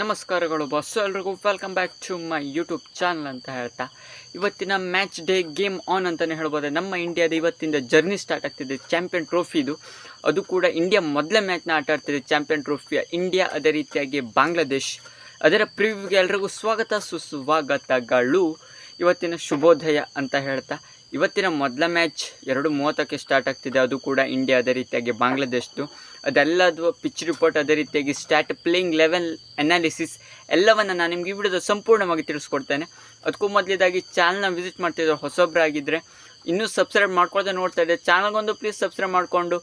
ನಮಸ್ಕಾರಗಳು ಬಸ್ಸು ಎಲ್ರಿಗೂ welcome back to my YouTube channel ಅಂತ ಹೇಳ್ತಾ. ಇವತ್ತಿನ ಮ್ಯಾಚ್ ಡೇ ಗೇಮ್ ಆನ್ ಅಂತಲೇ ಹೇಳ್ಬೋದು? ನಮ್ಮ ಇಂಡಿಯಾದ ಇವತ್ತಿಂದ ಜರ್ನಿ ಸ್ಟಾರ್ಟ್ ಆಗ್ತಿದೆ. ಚಾಂಪಿಯನ್ ಟ್ರೋಫಿದು ಅದು ಕೂಡ ಇಂಡಿಯಾ ಮೊದಲ ಮ್ಯಾಚ್ನ ಆಟ ಆಡ್ತಿದೆ. ಚಾಂಪಿಯನ್ ಟ್ರೋಫಿಯ ಇಂಡಿಯಾ ಅದೇ ರೀತಿಯಾಗಿ ಬಾಂಗ್ಲಾದೇಶ್ ಅದರ ಪ್ರಿವ್ಯೂಗೆ ಎಲ್ರಿಗೂ ಸ್ವಾಗತ. ಸುಸ್ವಾಗತಗಳು. ಇವತ್ತಿನ ಶುಭೋದಯ ಅಂತ ಹೇಳ್ತಾ. ಇವತ್ತಿನ ಮೊದಲ ಮ್ಯಾಚ್ ಎರಡು ಮೂವತ್ತಕ್ಕೆ ಸ್ಟಾರ್ಟ್ ಆಗ್ತಿದೆ. ಅದು ಕೂಡ ಇಂಡಿಯಾ ಅದೇ ರೀತಿಯಾಗಿ ಬಾಂಗ್ಲಾದೇಶ್ದು ಅದೆಲ್ಲದು ಪಿಚ್ ರಿಪೋರ್ಟ್ ಅದೇ ರೀತಿಯಾಗಿ ಸ್ಟ್ಯಾಟ್ ಪ್ಲೇಯಿಂಗ್ ಲೆವೆಲ್ ಅನಾಲಿಸಿಸ್ ಎಲ್ಲವನ್ನು ನಾನು ನಿಮಗೆ ಈ ವಿಡಿಯೋದ ಸಂಪೂರ್ಣವಾಗಿ ತಿಳಿಸ್ಕೊಡ್ತೇನೆ. ಅದಕ್ಕೂ ಮೊದಲೇದಾಗಿ ಚಾನಲ್ನ ವಿಸಿಟ್ ಮಾಡ್ತಿದ್ರು ಹೊಸೊಬ್ಬರಾಗಿದ್ದರೆ ಇನ್ನೂ ಸಬ್ಸ್ಕ್ರೈಬ್ ಮಾಡ್ಕೊಳ್ದೆ ನೋಡ್ತಾ ಇದ್ದೆ ಚಾನಲ್ಗೊಂದು ಪ್ಲೀಸ್ ಸಬ್ಸ್ಕ್ರೈಬ್ ಮಾಡಿಕೊಂಡು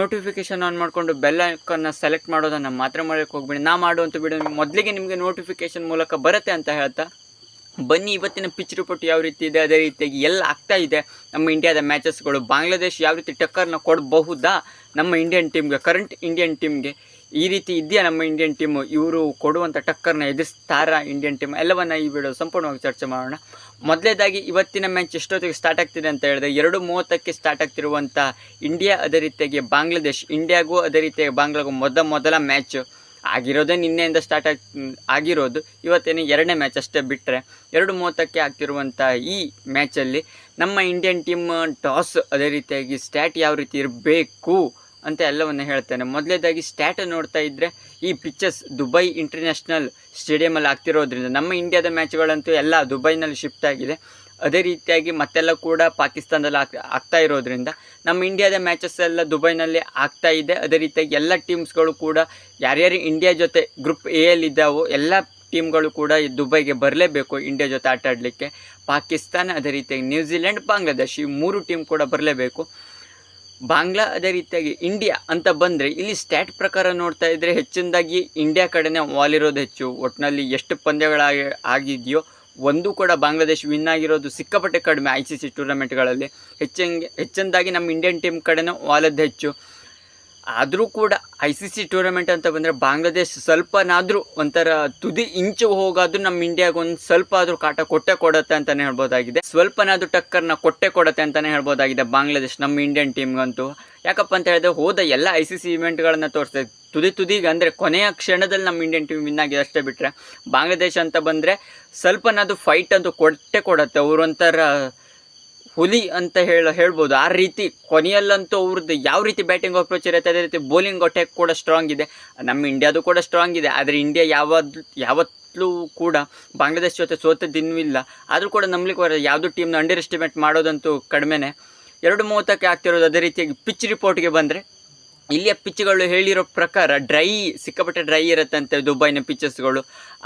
ನೋಟಿಫಿಕೇಶನ್ ಆನ್ ಮಾಡಿಕೊಂಡು ಬೆಲ್ ಐಕನ್ನ ಸೆಲೆಕ್ಟ್ ಮಾಡೋದನ್ನು ಮಾತ್ರ ಮಾಡೋಕ್ಕೆ ಹೋಗ್ಬೇಡಿ. ನಾ ಮಾಡುವಂಥ ವಿಡಿಯೋ ಮೊದಲಿಗೆ ನಿಮಗೆ ನೋಟಿಫಿಕೇಶನ್ ಮೂಲಕ ಬರುತ್ತೆ ಅಂತ ಹೇಳ್ತಾ. ಬನ್ನಿ, ಇವತ್ತಿನ ಪಿಚ್ ರಿಪೋರ್ಟ್ ಯಾವ ರೀತಿ ಇದೆ, ಅದೇ ರೀತಿಯಾಗಿ ಎಲ್ಲ ಆಗ್ತಾ ಇದೆ. ನಮ್ಮ ಇಂಡಿಯಾದ ಮ್ಯಾಚಸ್ಗಳು ಬಾಂಗ್ಲಾದೇಶ್ ಯಾವ ರೀತಿ ಟಕ್ಕರ್ನ ಕೊಡಬಹುದಾ? ನಮ್ಮ ಇಂಡಿಯನ್ ಟೀಮ್ಗೆ ಕರೆಂಟ್ ಇಂಡಿಯನ್ ಟೀಮ್ಗೆ ಈ ರೀತಿ ಇದೆಯಾ ನಮ್ಮ ಇಂಡಿಯನ್ ಟೀಮು ಇವರು ಕೊಡುವಂಥ ಟಕ್ಕರ್ನ ಎದುರಿಸ್ತಾರಾ ಇಂಡಿಯನ್ ಟೀಮ್ ಎಲ್ಲವನ್ನು ಈ ವಿಡಿಯೋ ಸಂಪೂರ್ಣವಾಗಿ ಚರ್ಚೆ ಮಾಡೋಣ. ಮೊದಲೇದಾಗಿ ಇವತ್ತಿನ ಮ್ಯಾಚ್ ಎಷ್ಟೊತ್ತಿಗೆ ಸ್ಟಾರ್ಟ್ ಆಗ್ತಿದೆ ಅಂತ ಹೇಳಿದ್ರೆ, ಎರಡು ಮೂವತ್ತಕ್ಕೆ ಸ್ಟಾರ್ಟ್ ಆಗ್ತಿರುವಂಥ ಇಂಡಿಯಾ ಅದೇ ರೀತಿಯಾಗಿ ಬಾಂಗ್ಲಾದೇಶ್ ಇಂಡಿಯಾಗೂ ಅದೇ ರೀತಿಯಾಗಿ ಬಾಂಗ್ಲಾಗೂ ಮೊದ ಮೊದಲ ಮ್ಯಾಚ್ ಆಗಿರೋದೇ ನಿನ್ನೆಯಿಂದ ಸ್ಟಾರ್ಟ್ ಆಗಿ ಆಗಿರೋದು. ಇವತ್ತೇನು ಎರಡನೇ ಮ್ಯಾಚ್ ಅಷ್ಟೇ ಬಿಟ್ಟರೆ ಎರಡು ಮೂವತ್ತಕ್ಕೆ ಆಗ್ತಿರುವಂಥ ಈ ಮ್ಯಾಚಲ್ಲಿ ನಮ್ಮ ಇಂಡಿಯನ್ ಟೀಮ್ ಟಾಸ್ ಅದೇ ರೀತಿಯಾಗಿ ಸ್ಟ್ಯಾಟ್ ಯಾವ ರೀತಿ ಇರಬೇಕು ಅಂತ ಎಲ್ಲವನ್ನು ಹೇಳ್ತೇನೆ. ಮೊದಲೇದಾಗಿ ಸ್ಟ್ಯಾಟ್ ನೋಡ್ತಾ ಇದ್ದರೆ ಈ ಪಿಚ್ಚಸ್ ದುಬೈ ಇಂಟರ್ನ್ಯಾಷನಲ್ ಸ್ಟೇಡಿಯಮಲ್ಲಿ ಆಗ್ತಿರೋದ್ರಿಂದ ನಮ್ಮ ಇಂಡಿಯಾದ ಮ್ಯಾಚ್ಗಳಂತೂ ಎಲ್ಲ ದುಬೈನಲ್ಲಿ ಶಿಫ್ಟ್ ಆಗಿದೆ. ಅದೇ ರೀತಿಯಾಗಿ ಮತ್ತೆಲ್ಲ ಕೂಡ ಪಾಕಿಸ್ತಾನದಲ್ಲಿ ಆಗ್ ಆಗ್ತಾ ಇರೋದ್ರಿಂದ ನಮ್ಮ ಇಂಡಿಯಾದ ಮ್ಯಾಚಸ್ ಎಲ್ಲ ದುಬೈನಲ್ಲಿ ಆಗ್ತಾ ಇದೆ. ಅದೇ ರೀತಿಯಾಗಿ ಎಲ್ಲ ಟೀಮ್ಸ್ಗಳು ಕೂಡ ಯಾರ್ಯಾರು ಇಂಡಿಯಾ ಜೊತೆ ಗ್ರೂಪ್ ಎ ಇದ್ದಾವೋ ಎಲ್ಲ ಟೀಮ್ಗಳು ಕೂಡ ದುಬೈಗೆ ಬರಲೇಬೇಕು ಇಂಡಿಯಾ ಜೊತೆ ಆಟ ಆಡಲಿಕ್ಕೆ. ಪಾಕಿಸ್ತಾನ, ಅದೇ ರೀತಿಯಾಗಿ ನ್ಯೂಜಿಲೆಂಡ್ ಬಾಂಗ್ಲಾದೇಶ್ ಈ ಮೂರು ಟೀಮ್ ಕೂಡ ಬರಲೇಬೇಕು. ಬಾಂಗ್ಲಾ, ಅದೇ ರೀತಿಯಾಗಿ ಇಂಡಿಯಾ ಅಂತ ಬಂದರೆ ಇಲ್ಲಿ ಸ್ಟ್ಯಾಟ್ ಪ್ರಕಾರ ನೋಡ್ತಾ ಇದ್ದರೆ ಹೆಚ್ಚಿನದಾಗಿ ಇಂಡಿಯಾ ಕಡೆನೇ ವಾಲ್ ಇರೋದು ಹೆಚ್ಚು. ಒಟ್ಟಿನಲ್ಲಿ ಎಷ್ಟು ಪಂದ್ಯಗಳಾಗಿ, ಆಗಿದೆಯೋ ಒಂದು ಕೂಡ ಬಾಂಗ್ಲಾದೇಶ್ ವಿನ್ ಆಗಿರೋದು ಸಿಕ್ಕಾಪಟ್ಟೆ ಕಡಿಮೆ ಐ ಸಿ ಸಿ ಟೂರ್ನಮೆಂಟ್ಗಳಲ್ಲಿ ಹೆಚ್ಚಂಗೆ, ಹೆಚ್ಚಂದಾಗಿ ನಮ್ಮ ಇಂಡಿಯನ್ ಟೀಮ್ ಕಡೆನೂ ವಾಲದ್ದು ಹೆಚ್ಚು. ಆದರೂ ಕೂಡ ಐ ಸಿ ಸಿ ಟೂರ್ನಮೆಂಟ್ ಅಂತ ಬಂದರೆ ಬಾಂಗ್ಲಾದೇಶ್ ಸ್ವಲ್ಪನಾದರೂ ಒಂಥರ ತುದಿ ಇಂಚು ಹೋಗಾದರೂ ನಮ್ಮ ಇಂಡಿಯಾಗೆ ಒಂದು ಸ್ವಲ್ಪ ಆದರೂ ಕಾಟ ಕೊಟ್ಟೆ ಕೊಡುತ್ತೆ ಅಂತಲೇ ಹೇಳ್ಬೋದಾಗಿದೆ. ಸ್ವಲ್ಪನಾದರೂ ಟಕ್ಕರ್ನ ಕೊಟ್ಟೆ ಕೊಡುತ್ತೆ ಅಂತಲೇ ಹೇಳ್ಬೋದಾಗಿದೆ ಬಾಂಗ್ಲಾದೇಶ್ ನಮ್ಮ ಇಂಡಿಯನ್ ಟೀಮ್ಗಂತೂ ಯಾಕಪ್ಪ ಅಂತ ಹೇಳಿದ್ರೆ ಹೋದ ಎಲ್ಲ ಐ ಸಿ ಸಿ ಇವೆಂಟ್ಗಳನ್ನು ತೋರಿಸ್ತದೆ ತುದಿ ತುದಿಗೆ ಅಂದರೆ ಕೊನೆಯ ಕ್ಷಣದಲ್ಲಿ ನಮ್ಮ ಇಂಡಿಯನ್ ಟೀಮ್ ವಿನ್ ಆಗಿದೆ ಅಷ್ಟೇ ಬಿಟ್ಟರೆ ಬಾಂಗ್ಲಾದೇಶ ಅಂತ ಬಂದರೆ ಸ್ವಲ್ಪನಾದ್ರು ಫೈಟ್ ಅಂತೂ ಕೊಟ್ಟೆ ಕೊಡುತ್ತೆ. ಅವರೊಂಥರ ಹುಲಿ ಅಂತ ಹೇಳ, ಹೇಳ್ಬೋದು. ಆ ರೀತಿ ಕೊನೆಯಲ್ಲಂತೂ ಅವ್ರದ್ದು ಯಾವ ರೀತಿ ಬ್ಯಾಟಿಂಗ್ ಅಪ್ರೋಚ್ ಇರುತ್ತೆ, ಅದೇ ರೀತಿ ಬೌಲಿಂಗ್ ಅಟ್ಯಾಕ್ ಕೂಡ ಸ್ಟ್ರಾಂಗ್ ಇದೆ. ನಮ್ಮ ಇಂಡಿಯಾದು ಕೂಡ ಸ್ಟ್ರಾಂಗ್ ಇದೆ. ಆದರೆ ಇಂಡಿಯಾ ಯಾವಾದ್, ಯಾವತ್ತೂ ಕೂಡ ಬಾಂಗ್ಲಾದೇಶ್ ಜೊತೆ ಸೋತದ್ದಿನ್ನೂ ಇಲ್ಲ ಆದರೂ ಕೂಡ ನಂಬಲಿಕ್ಕೆ ಬರೋದು ಯಾವುದೂ ಟೀಮ್ನ ಅಂಡರ್ ಎಸ್ಟಿಮೇಟ್ ಮಾಡೋದಂತೂ ಕಡಿಮೆನೇ. ಎರಡು ಮೂವತ್ತಕ್ಕೆ ಆಗ್ತಿರೋದು ಅದೇ ರೀತಿಯಾಗಿ ಪಿಚ್ ರಿಪೋರ್ಟ್ಗೆ ಬಂದರೆ ಇಲ್ಲಿಯ ಪಿಚ್ಗಳು ಹೇಳಿರೋ ಪ್ರಕಾರ ಡ್ರೈ, ಸಿಕ್ಕಾಪಟ್ಟೆ ಡ್ರೈ ಇರುತ್ತಂತೆ ದುಬೈನ ಪಿಚಸ್ಗಳು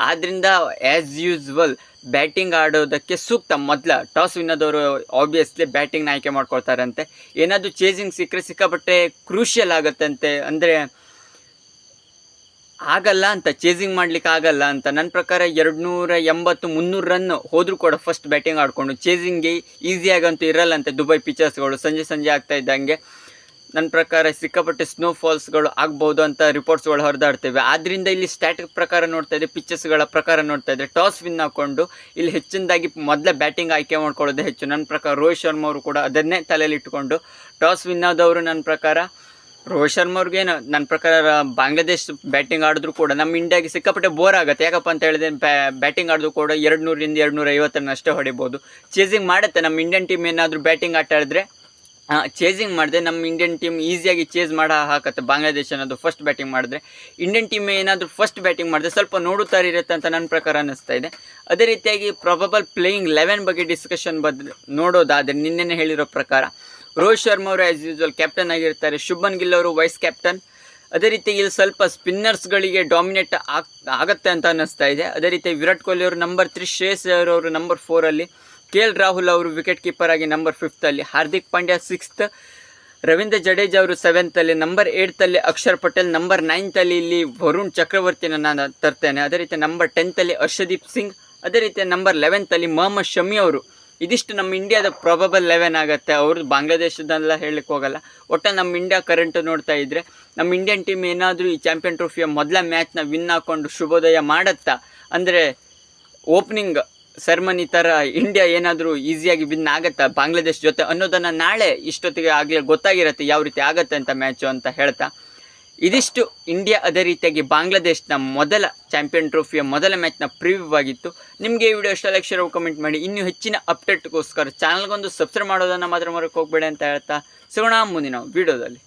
ಆದ್ದರಿಂದ ಆ್ಯಸ್ ಯೂಸ್ವಲ್ ಬ್ಯಾಟಿಂಗ್ ಆಡೋದಕ್ಕೆ ಸೂಕ್ತ ಮೊದಲ ಟಾಸ್ ವಿನ್ನದವರು ಆಬ್ವಿಯಸ್ಲಿ ಬ್ಯಾಟಿಂಗ್ನ ಆಯ್ಕೆ ಮಾಡ್ಕೊಳ್ತಾರಂತೆ. ಏನಾದರೂ ಚೇಸಿಂಗ್ ಸಿಕ್ಕರೆ ಸಿಕ್ಕಾಪಟ್ಟೆ ಕ್ರೂಷಿಯಲ್ ಆಗುತ್ತಂತೆ. ಅಂದರೆ, ಆಗಲ್ಲ ಅಂತ ಚೇಸಿಂಗ್ ಮಾಡ್ಲಿಕ್ಕೆ ಆಗಲ್ಲ ಅಂತ. ನನ್ನ ಪ್ರಕಾರ ಎರಡು ನೂರ ಎಂಬತ್ತು, ಮುನ್ನೂರು ರನ್ ಹೋದರೂ ಕೂಡ ಫಸ್ಟ್ ಬ್ಯಾಟಿಂಗ್ ಆಡಿಕೊಂಡು ಚೇಸಿಂಗ್ಗೆ ಈಸಿಯಾಗಂತೂ ಇರಲ್ಲಂತೆ ದುಬೈ ಪಿಚರ್ಸ್ಗಳು ಸಂಜೆ ಸಂಜೆ ಆಗ್ತಾ ಇದ್ದಂಗೆ. ನನ್ನ ಪ್ರಕಾರ ಸಿಕ್ಕಾಪಟ್ಟೆ ಸ್ನೋ ಫಾಲ್ಸ್ಗಳು ಆಗ್ಬೋದು ಅಂತ ರಿಪೋರ್ಟ್ಸ್ಗಳು ಹೊರದಾಡ್ತೇವೆ. ಆದ್ದರಿಂದ ಇಲ್ಲಿ ಸ್ಟ್ಯಾಟಿಕ್ ಪ್ರಕಾರ ನೋಡ್ತಾ ಇದ್ದರೆ ಪಿಚ್ಚಸ್ಗಳ ಪ್ರಕಾರ ನೋಡ್ತಾ ಇದ್ದರೆ ಟಾಸ್ ವಿನ್ ಹಾಕ್ಕೊಂಡು ಇಲ್ಲಿ ಹೆಚ್ಚಿನದಾಗಿ ಮೊದಲ ಬ್ಯಾಟಿಂಗ್ ಆಯ್ಕೆ ಮಾಡ್ಕೊಳ್ಳೋದೇ ಹೆಚ್ಚು. ನನ್ನ ಪ್ರಕಾರ ರೋಹಿತ್ ಶರ್ಮಾ ಅವರು ಕೂಡ ಅದನ್ನೇ ತಲೆಯಲ್ಲಿ ಇಟ್ಟುಕೊಂಡು ಟಾಸ್ ವಿನ್ ಆದವರು ನನ್ನ ಪ್ರಕಾರ. ರೋಹಿತ್ ಶರ್ಮಾ ಅವ್ರಿಗೇನು ನನ್ನ ಪ್ರಕಾರ ಬಾಂಗ್ಲಾದೇಶ್ ಬ್ಯಾಟಿಂಗ್ ಆಡಿದ್ರು ಕೂಡ ನಮ್ಮ ಇಂಡಿಯಾಗೆ ಸಿಕ್ಕಾಪಟ್ಟೆ ಬೋರ್ ಆಗುತ್ತೆ. ಯಾಕಪ್ಪ ಅಂತ ಹೇಳಿದ್ರೆ ಬ್ಯಾಟಿಂಗ್ ಆಡಿದ್ರು ಕೂಡ ಎರಡು ನೂರಿಂದ ಎರಡು ನೂರ ಐವತ್ತನ್ನು ಅಷ್ಟೇ ಹೊಡಿಬೋದು. ಚೇಸಿಂಗ್ ಮಾಡುತ್ತೆ. ನಮ್ಮ ಇಂಡಿಯನ್ ಟೀಮ್ ಏನಾದರೂ ಬ್ಯಾಟಿಂಗ್ ಆಟ ಆಡಿದ್ರೆ ಚೇಸಿಂಗ್ ಮಾಡಿದೆ. ನಮ್ಮ ಇಂಡಿಯನ್ ಟೀಮ್ ಈಸಿಯಾಗಿ ಚೇಸ್ ಮಾಡ ಹಾಕತ್ತೆ. ಬಾಂಗ್ಲಾದೇಶ ಅನ್ನೋದು ಫಸ್ಟ್ ಬ್ಯಾಟಿಂಗ್ ಮಾಡಿದ್ರೆ. ಇಂಡಿಯನ್ ಟೀಮ್ ಏನಾದರೂ ಫಸ್ಟ್ ಬ್ಯಾಟಿಂಗ್ ಮಾಡಿದ್ರೆ ಸ್ವಲ್ಪ ನೋಡುತ್ತಾರೆ ಇರುತ್ತೆ ಅಂತ ನನ್ನ ಪ್ರಕಾರ ಅನ್ನಿಸ್ತಾ ಇದೆ. ಅದೇ ರೀತಿಯಾಗಿ ಪ್ರೊಬಬಲ್ ಪ್ಲೇಯಿಂಗ್ ಲೆವೆನ್ ಬಗ್ಗೆ ಡಿಸ್ಕಷನ್ ಬದ್ ನೋಡೋದಾದರೆ ನಿನ್ನೆನೇ ಹೇಳಿರೋ ಪ್ರಕಾರ ರೋಹಿತ್ ಶರ್ಮಾ ಅವರು ಆ್ಯಸ್ ಯೂಸ್ವಲ್ ಕ್ಯಾಪ್ಟನ್ ಆಗಿರ್ತಾರೆ. ಶುಭನ್ ಗಿಲ್ ಅವರು ವೈಸ್ ಕ್ಯಾಪ್ಟನ್ ಅದೇ ರೀತಿ ಇಲ್ಲಿ ಸ್ವಲ್ಪ ಸ್ಪಿನ್ನರ್ಸ್ಗಳಿಗೆ ಡಾಮಿನೇಟ್ ಆಗ್, ಆಗುತ್ತೆ ಅಂತ ಅನ್ನಿಸ್ತಾ ಇದೆ. ಅದೇ ರೀತಿ ವಿರಾಟ್ ಕೊಹ್ಲಿ ಅವರು ನಂಬರ್ ತ್ರೀ ಶ್ರೇಯಸ್ ಅವರು ನಂಬರ್ ಫೋರಲ್ಲಿ ಕೆ ಎಲ್ ರಾಹುಲ್ ಅವರು ವಿಕೆಟ್ ಕೀಪರ್ ಆಗಿ ನಂಬರ್ ಫಿಫ್ತಲ್ಲಿ ಹಾರ್ದಿಕ್ ಪಾಂಡ್ಯ ಸಿಕ್ಸ್ತ್ ರವೀಂದ್ರ ಜಡೇಜಾ ಅವರು ಸೆವೆಂತಲ್ಲಿ ನಂಬರ್ ಏಯ್ತಲ್ಲಿ ಅಕ್ಷರ್ ಪಟೇಲ್ ನಂಬರ್ ನೈನ್ತಲ್ಲಿ ಇಲ್ಲಿ ವರುಣ್ ಚಕ್ರವರ್ತಿನ ನಾನು ತರ್ತೇನೆ. ಅದೇ ರೀತಿ ನಂಬರ್ ಟೆಂತಲ್ಲಿ ಹರ್ಷದೀಪ್ ಸಿಂಗ್, ಅದೇ ರೀತಿ ನಂಬರ್ ಲೆವೆಂತಲ್ಲಿ ಮೊಹಮ್ಮದ್ ಶಮಿ ಅವರು. ಇದಿಷ್ಟು ನಮ್ಮ ಇಂಡಿಯಾದ ಪ್ರಾಬಬಲ್ ಲೆವೆನ್ ಆಗುತ್ತೆ. ಅವ್ರದ್ದು ಬಾಂಗ್ಲಾದೇಶದಲ್ಲ ಹೇಳಕ್ಕೆ ಹೋಗಲ್ಲ. ಒಟ್ಟು ನಮ್ಮ ಇಂಡಿಯಾ ಕರೆಂಟ್ ನೋಡ್ತಾ ಇದ್ದರೆ ನಮ್ಮ ಇಂಡಿಯನ್ ಟೀಮ್ ಏನಾದರೂ ಈ ಚಾಂಪಿಯನ್ ಟ್ರೋಫಿಯ ಮೊದಲ ಮ್ಯಾಚ್ನ ವಿನ್ ಹಾಕೊಂಡು ಶುಭೋದಯ ಮಾಡುತ್ತಾ? ಅಂದರೆ ಓಪನಿಂಗ್ ಸೆರ್ಮನಿ ಥರ ಇಂಡಿಯಾ ಏನಾದರೂ ಈಸಿಯಾಗಿ ವಿನ್ ಆಗುತ್ತಾ ಬಾಂಗ್ಲಾದೇಶ್ ಜೊತೆ ಅನ್ನೋದನ್ನು ನಾಳೆ ಇಷ್ಟೊತ್ತಿಗೆ ಆಗಲೇ ಗೊತ್ತಾಗಿರುತ್ತೆ ಯಾವ ರೀತಿ ಆಗುತ್ತೆ ಅಂತ ಮ್ಯಾಚು ಅಂತ ಹೇಳ್ತಾ. ಇದಿಷ್ಟು ಇಂಡಿಯಾ ಅದೇ ರೀತಿಯಾಗಿ ಬಾಂಗ್ಲಾದೇಶನ ಮೊದಲ ಚಾಂಪಿಯನ್ ಟ್ರೋಫಿಯ ಮೊದಲ ಮ್ಯಾಚ್ನ ಪ್ರಿವ್ಯೂ ಆಗಿತ್ತು. ನಿಮಗೆ ಈ ವಿಡಿಯೋ ಇಷ್ಟ ಲಕ್ಷ ಕಮೆಂಟ್ ಮಾಡಿ. ಇನ್ನೂ ಹೆಚ್ಚಿನ ಅಪ್ಡೇಟ್ಗೋಸ್ಕರ ಚಾನಲ್ಗೊಂದು ಸಬ್ಸ್ಕ್ರೈಬ್ ಮಾಡೋದನ್ನು ಮಾತ್ರ ಮರಕ್ಕೆ ಹೋಗಬೇಡಿ ಅಂತ ಹೇಳ್ತಾ. ಸಿಗೋಣ ಮುಂದಿನ ವಿಡಿಯೋದಲ್ಲಿ